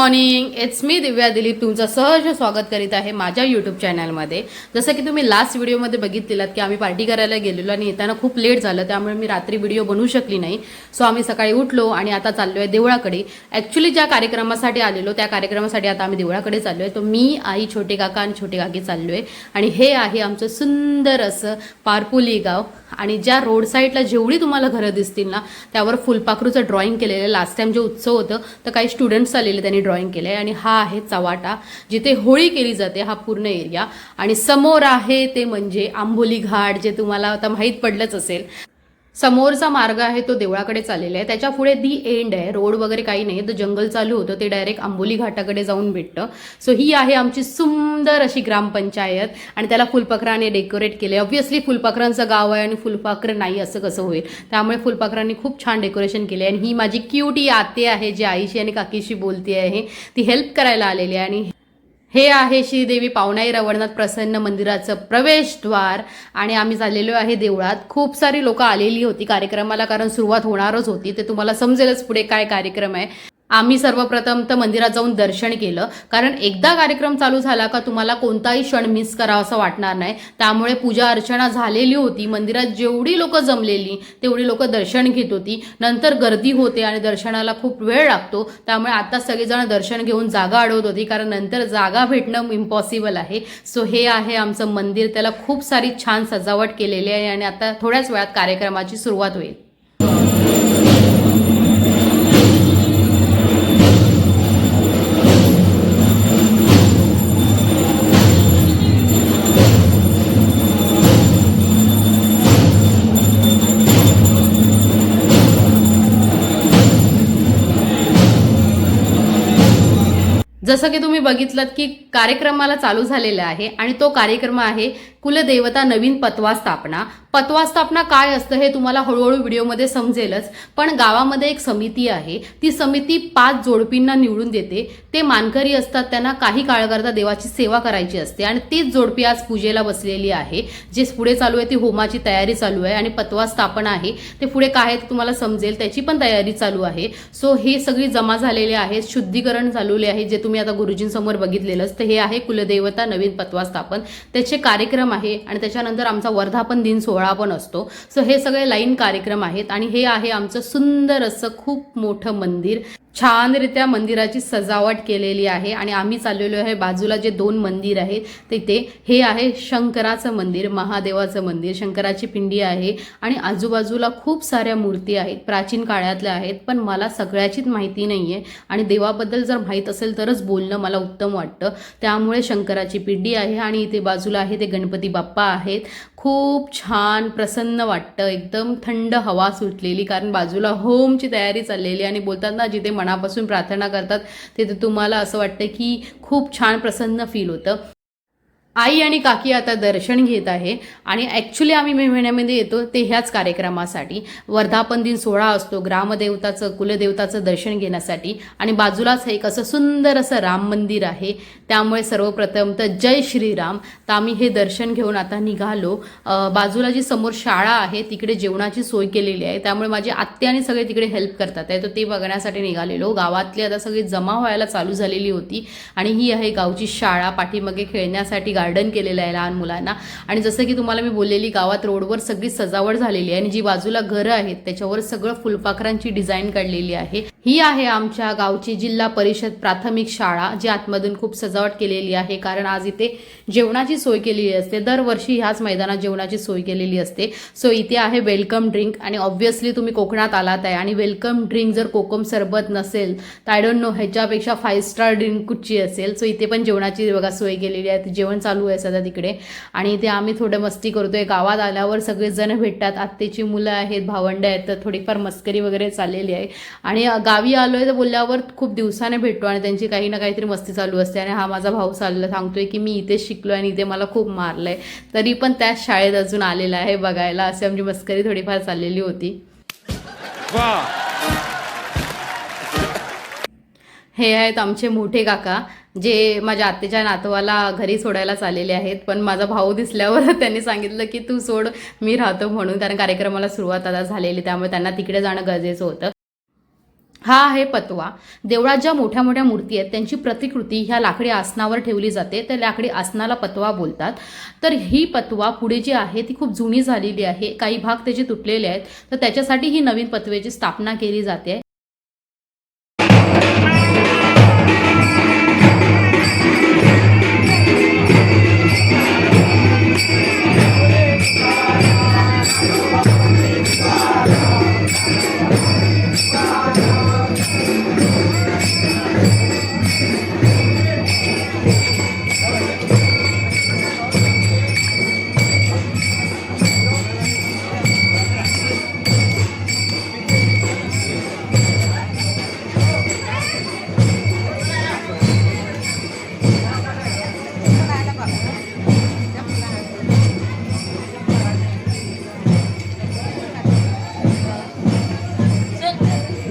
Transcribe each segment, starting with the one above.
Morning it's me Divya Dilip तुमचं सहज स्वागत करीत आहे माझ्या यूट्यूब चॅनलमध्ये जसं की तुम्ही लास्ट व्हिडिओमध्ये बघितलेलात की आम्ही पार्टी करायला गेलेलो आणि येताना खूप लेट झालं त्यामुळे मी रात्री व्हिडिओ बनवू शकली नाही. सो आम्ही सकाळी उठलो आणि आता चाललो आहे देवळाकडे. ॲक्च्युली ज्या कार्यक्रमासाठी आलेलो त्या कार्यक्रमासाठी आता आम्ही देवळाकडे चाललो आहे तो मी आई छोटे काका आणि छोटे काकी चाललो आहे आणि हे आहे आमचं सुंदर असं पारपोली गाव. आणि ज्या रोड साईडला जेवढी तुम्हाला घरं दिसतील ना त्यावर फुलपाखरूचं ड्रॉइंग केलेलं लास्ट टाइम जे उत्सव होतं तर काही स्टुडंट्स आलेले त्यांनी ड्रॉइंग केलं आहे आणि हा आहे चवाटा जिथे होळी केली जाते हा पूर्ण एरिया आणि समोर आहे ते म्हणजे आंबोली घाट जे तुम्हाला आता माहीत पडलंच असेल. समोरचा मार्ग आहे तो देवळाकडे चाललेला आहे. त्याच्या पुढे दी एंड आहे. रोड वगैरे काही नाही. तर जंगल चालू होतं. ते डायरेक्ट आंबोली घाटाकडे जाऊन भेटतं. सो ही आहे आमची सुंदर अशी ग्रामपंचायत आणि त्याला फुलपाखराने डेकोरेट केले ऑब्व्हियसली फुलपाखरांचं गाव आहे आणि फुलपाखरं नाही असं कसं होईल? त्यामुळे फुलपाखरांनी खूप छान डेकोरेशन केले आणि ही माझी क्यूटी आते आहे जी आईशी आणि काकीशी बोलते आहे. ती हेल्प करायला आलेली आहे आणि हे आहे श्रीदेवी पावणाई रवळनाथ प्रसन्न मंदिराचं प्रवेशद्वार. आणि आम्ही चाललेलो आहे देवळात. खूप सारी लोकं आलेली होती कार्यक्रमाला कारण सुरुवात होणारच होती. ते तुम्हाला समजेलच पुढे काय कार्यक्रम आहे. आम्ही सर्वप्रथम तर मंदिरात जाऊन दर्शन केलं. कारण एकदा कार्यक्रम चालू झाला का तुम्हाला कोणताही क्षण मिस करावा असं वाटणार नाही. त्यामुळे पूजा अर्चना झालेली होती. मंदिरात जेवढी लोक जमलेली तेवढी लोक दर्शन घेत होती. नंतर गर्दी होते आणि दर्शनाला खूप वेळ लागतो. त्यामुळे आता सगळेजण दर्शन घेऊन जागा अडवत होती. कारण नंतर जागा भेटणं इम्पॉसिबल आहे. सो हे आहे आमचं मंदिर. त्याला खूप सारी छान सजावट केलेली आहे आणि आता थोड्याच वेळात कार्यक्रमाची सुरुवात होईल. जसं की तुम्ही बघितलं की कार्यक्रमाला चालू झालेला आहे आणि तो कार्यक्रम आहे कुलदेवता नवीन पतवा स्थापना. पतवा स्थापना काय असतं हे तुम्हाला हळूहळू व्हिडिओमध्ये समजेलच पण गावामध्ये एक समिती आहे. ती समिती पाच जोडपींना निवडून देते. ते मानकरी असतात त्यांना काही काळकरता देवाची सेवा करायची असते आणि तीच जोडपी आज पूजेला बसलेली आहे. जे पुढे चालू आहे ती होमाची तयारी चालू आहे आणि पतवा स्थापना आहे. ते पुढे काय आहे तुम्हाला समजेल त्याची पण तयारी चालू आहे. सो हे सगळी जमा झालेले आहे शुद्धीकरण झालेले आहे जे तुम्ही आता गुरुजींसमोर बघितलेलंच. तर हे आहे कुलदेवता नवीन पतवा स्थापन. त्याचे कार्यक्रम आहे आणि त्याच्यानंतर आमचा वर्धापन दिन सोहळा पण असतो. सो हे सगळे लाईन कार्यक्रम आहेत आणि हे आहे आमचं सुंदर असं खूप मोठं मंदिर. छानरित्या मंदिराची सजावट केलेली आहे आणि आम्ही चाललेलो आहे बाजूला जे दोन मंदिर आहेत तिथे हे आहे शंकराचं मंदिर महादेवाचं मंदिर. शंकराची पिंडी आहे आणि आजूबाजूला खूप साऱ्या मूर्ती आहेत प्राचीन काळातल्या आहेत पण मला सगळ्याचीच माहिती नाही आहे आणि देवाबद्दल जर माहीत असेल तरच बोलणं मला उत्तम वाटतं. त्यामुळे शंकराची पिंडी आहे आणि इथे बाजूला आहे ते गणपती बाप्पा आहेत. खूप छान प्रसन्न वाटतं. एकदम थंड हवा सुटलेली कारण बाजूला होमची तयारी चाललेली आणि बोलतात ना जिथे मनापासून प्रार्थना करतात तिथे तुम्हाला असं वाटतं की खूप छान प्रसन्न फील होतं. आई आणि काकी आता दर्शन घेत आहे आणि ॲक्च्युली आम्ही मे महिन्यामध्ये येतो ते ह्याच कार्यक्रमासाठी. वर्धापन दिन सोहळा असतो ग्रामदेवताचं कुलदेवताचं दर्शन घेण्यासाठी. आणि बाजूलाच एक असं सुंदर असं राम मंदिर आहे. त्यामुळे सर्वप्रथम तर जय श्रीराम. तर आम्ही हे दर्शन घेऊन आता निघालो. बाजूला जी समोर शाळा आहे तिकडे जेवणाची सोय केलेली आहे. त्यामुळे माझी आत्ते आणि सगळे तिकडे हेल्प करतात आहे. तर ते बघण्यासाठी निघालेलो. गावातली आता सगळी जमा व्हायला चालू झालेली होती. आणि ही आहे गावची शाळा. पाठीमागे खेळण्यासाठी गार्डन केलेलं आहे लहान मुलांना. आणि जसं की तुम्हाला मी बोललेली गावात रोडवर सगळी सजावट झालेली आहे. आणि जी बाजूला घरं आहेत त्याच्यावर सगळं फुलपाखरांची डिझाईन काढलेली आहे. ही आहे आमच्या गावची जिल्हा परिषद प्राथमिक शाळा जी आतमधून खूप सजावट केलेली आहे कारण आज इथे जेवणाची सोय केलेली असते दरवर्षी ह्याच मैदानात जेवणाची सोय केलेली असते सो इथे आहे वेलकम ड्रिंक आणि ऑब्व्हियसली तुम्ही कोकणात आलात आहे आणि वेलकम ड्रिंक जर कोकम सरबत नसेल तर आय डोंट नो ह्याच्यापेक्षा फाईव्ह स्टार ड्रिंक कुठची असेल सो इथे पण जेवणाची बघा सोय केलेली आहे जेवण चालू आहे सध्या तिकडे आणि इथे आम्ही थोडं मस्ती करतोय गावात आल्यावर सगळेजण भेटतात आत्तेची मुलं आहेत भावंडं आहेत तर थोडीफार मस्करी वगैरे चाललेली आहे आणि गावी आलोय तर बोलल्यावर खूप दिवसाने भेटतो आणि त्यांची काही ना काहीतरी मस्ती चालू असते आणि हा माझा भाऊ चालला सांगतोय की मी इथेच शिकलो आणि इथे मला खूप मारलंय. तरी पण त्याच शाळेत अजून आलेला आहे बघायला. अशी आमची मस्करी थोडीफार चाललेली होती. हे आहेत आमचे मोठे काका जे माझ्या आत्याच्या नातवाला घरी सोडायला चाललेले आहेत. पण माझा भाऊ दिसल्यावर त्यांनी सांगितलं की तू सोड मी राहतो म्हणून. कारण कार्यक्रमाला सुरुवात आता झालेली त्यामुळे त्यांना तिकडे जाणं गरजेचं होतं. हा आहे पतवा. देवळात ज्या मोठ्या मोठ्या मूर्ती आहेत त्यांची प्रतिकृती ह्या लाकडी आसनावर ठेवली जाते. त्या लाकडी आसनाला पतवा बोलतात. तर ही पतवा पुढे जी आहे ती खूप जुनी झालेली आहे. काही भाग त्याचे तुटलेले आहेत. तर त्याच्यासाठी ही नवीन पतवेची स्थापना केली जाते.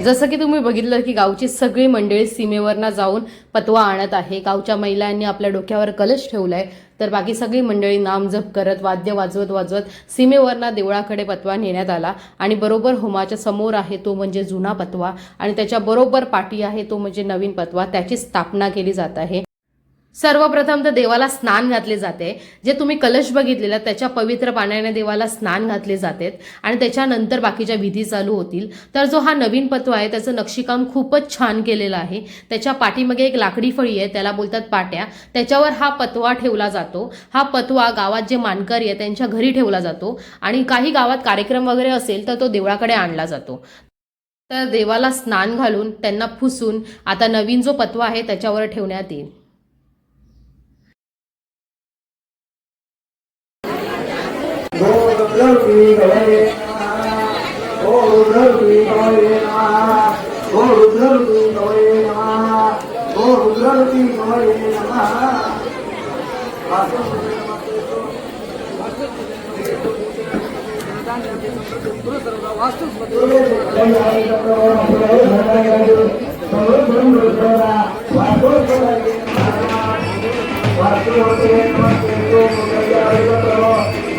जसं की तुम्ही बघितलं की गावची सगळी मंडळी सीमेवरनं जाऊन पतवा आणत आहे. गावच्या महिलांनी आपल्या डोक्यावर कलश ठेवलाय. तर बाकी सगळी मंडळी नामजप करत वाद्य वाजवत वाजवत सीमेवरनं देवळाकडे पतवा नेण्यात आला. आणि बरोबर होमाच्या समोर आहे तो म्हणजे जुना पतवा. आणि त्याच्या बरोबर पाठी आहे तो म्हणजे नवीन पतवा. त्याची स्थापना केली जात आहे. सर्वप्रथम तर देवाला स्नान घातले जाते जे तुम्ही कलश बघितलेला त्याच्या पवित्र पाण्याने देवाला स्नान घातले जाते आणि त्याच्यानंतर बाकीच्या विधी चालू होतील. तर जो हा नवीन पत्व आहे त्याचं नक्षीकाम खूपच छान केलेलं आहे. त्याच्या पाठीमागे एक लाकडी फळी आहे त्याला बोलतात पाट्या. त्याच्यावर हा पतवा ठेवला जातो. हा पतवा गावात जे मानकरी आहे त्यांच्या घरी ठेवला जातो आणि काही गावात कार्यक्रम वगैरे असेल तर तो देवळाकडे आणला जातो. तर देवाला स्नान घालून त्यांना फुसून आता नवीन जो पतवा आहे त्याच्यावर ठेवण्यात येईल. रुद्ररूपी गवये नमः ओ रुद्ररूपी गवये नमः ओ रुद्ररूपी गवये नमः ओ रुद्ररूपी गवये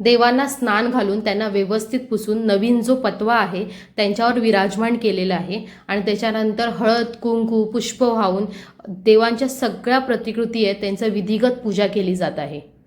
देवांना स्नान घालून त्यांना व्यवस्थित पुसून नवीन जो पतवा आहे त्यांच्यावर विराजमान केलेला आहे आणि त्याच्यानंतर हळद कुंकू पुष्प वाहून देवांच्या सगळ्या प्रतिकृती आहेत त्यांचं विधिगत पूजा केली जात आहे.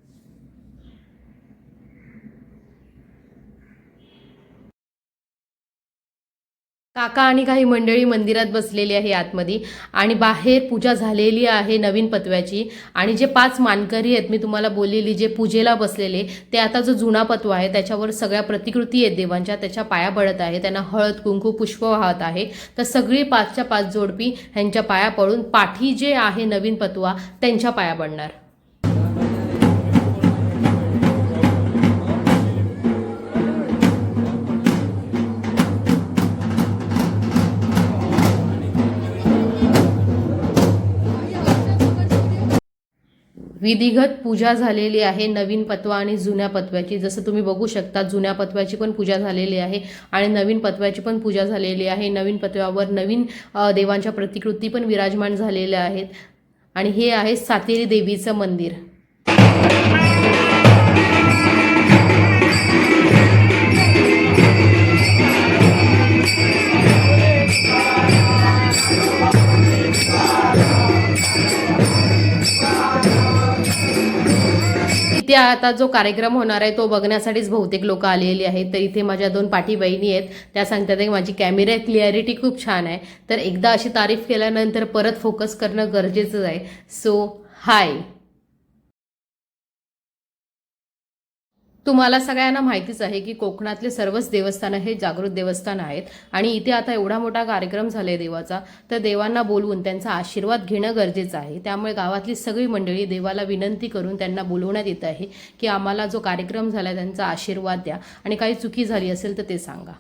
काका आणि काही मंडळी मंदिरात बसलेली आहे आतमध्ये आणि बाहेर पूजा झालेली आहे नवीन पतव्याची. आणि जे पाच मानकरी आहेत मी तुम्हाला बोललेली जे पूजेला बसलेले ते आता जो जुना पतवा आहे त्याच्यावर सगळ्या प्रतिकृती आहेत देवांच्या त्याच्या पाया पडत आहे त्यांना हळद कुंकू पुष्प वाहत आहे. तर सगळी पाचच्या पाच जोडपी ह्यांच्या पाया पडून पाठी जे आहे नवीन पतवा त्यांच्या पाया पडणार. विधिगत पूजा झालेली आहे नवीन पत्वा आणि जुन्या पत्व्याची. जसं तुम्ही बघू शकता जुन्या पत्व्याची पण पूजा झालेली आहे आणि नवीन पत्व्याची पण पूजा झालेली आहे. नवीन पत्व्यावर नवीन देवांच्या प्रतिकृती पण विराजमान झालेल्या आहेत. आणि हे आहे सातेरी देवीचं मंदिर. इथे आता जो कार्यक्रम होणार आहे तो बघण्यासाठीच बहुतेक लोक आलेली आहेत. तर इथे माझ्या दोन पाठी बहिणी आहेत. त्या सांगतात की माझी कॅमेरा क्लिअरिटी खूप छान आहे. तर एकदा अशी तारीफ केल्यानंतर परत फोकस करणं गरजेचं आहे. सो हाय तुम्हाला सगळ्यांना माहितीच आहे की कोकणातले सर्वच देवस्थानं हे जागृत देवस्थान आहेत. आणि इथे आता एवढा मोठा कार्यक्रम झालाय देवाचा. तर देवांना बोलवून त्यांचा आशीर्वाद घेणं गरजेचं आहे. त्यामुळे गावातली सगळी मंडळी देवाला विनंती करून त्यांना बोलवण्यात येत आहे की आम्हाला जो कार्यक्रम झाला त्यांचा आशीर्वाद द्या. आणि काही चुकी झाली असेल तर ते सांगा.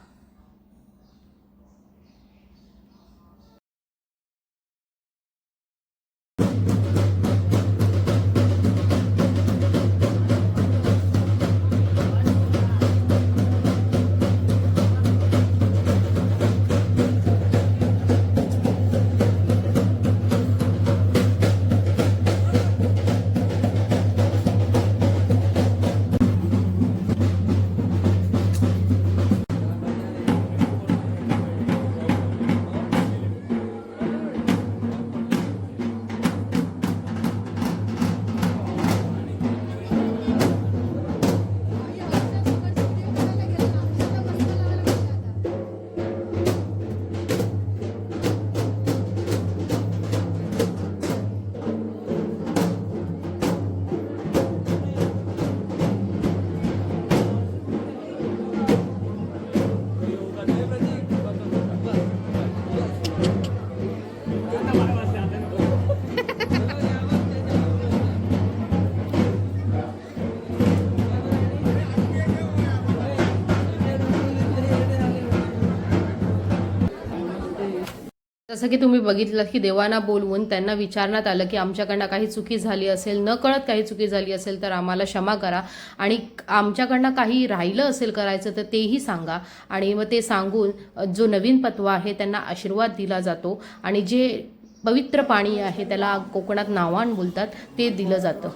जसं की तुम्ही बघितलं की देवांना बोलवून त्यांना विचारण्यात आलं की आमच्याकडनं काही चुकी झाली असेल न कळत काही चुकी झाली असेल तर आम्हाला क्षमा करा. आणि आमच्याकडनं काही राहिलं असेल करायचं तर तेही सांगा. आणि मग ते सांगून जो नवीन पत्वा आहे त्यांना आशीर्वाद दिला जातो. आणि जे पवित्र पाणी आहे त्याला कोकणात नावान बोलतात ते दिलं जातं.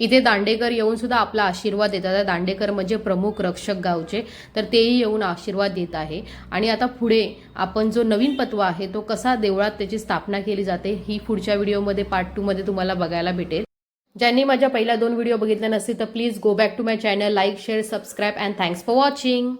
इथे दांडेकर येऊन सुद्धा आपला आशीर्वाद देतात. दांडेकर म्हणजे प्रमुख रक्षक गावचे तर तेही येऊन आशीर्वाद देत आहे. आणि आता पुढे आपण जो नवीन पत्वा आहे तो कसा देवळात त्याची स्थापना केली जाते ही पुढच्या व्हिडिओमध्ये पार्ट टूमध्ये तुम्हाला बघायला भेटेल. ज्यांनी माझ्या पहिल्या दोन व्हिडिओ बघितले नसतील तर please go back to my channel like share subscribe and thanks for watching